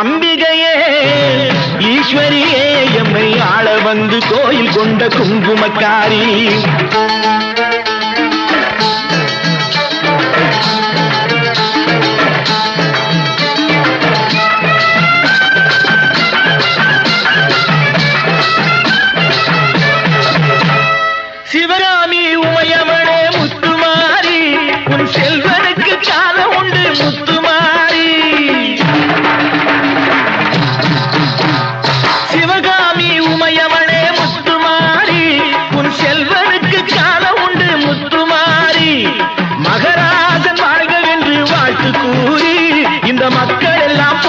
அம்பிகையே ஈஸ்வரியே எம்மை ஆள வந்து கோயில் கொண்ட குங்குமக்காரி. சிவராமி உமையவனே முத்து இந்த மக்கள் எல்லாம்